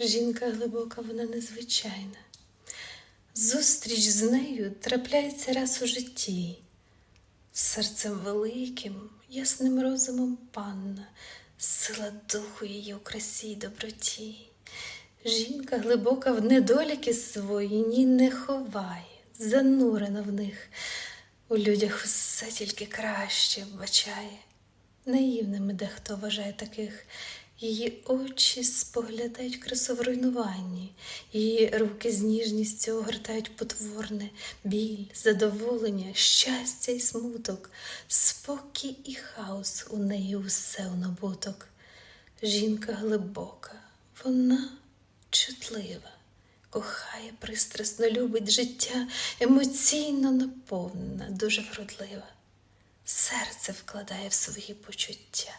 Жінка глибока, вона незвичайна. Зустріч з нею трапляється раз у житті. Серцем великим, ясним розумом панна, сила духу її у красі й доброті. Жінка глибока в недоліки свої ні не ховає, занурена в них. У людях все тільки краще вбачає. Наївними дехто вважає таких. Її очі споглядають красу в руйнуванні, її руки з ніжністю огортають потворне, біль, задоволення, щастя і смуток, спокій і хаос у неї усе у набуток. Жінка глибока, вона чутлива, кохає пристрасно, любить життя, емоційно наповнена, дуже вродлива. Серце вкладає в свої почуття.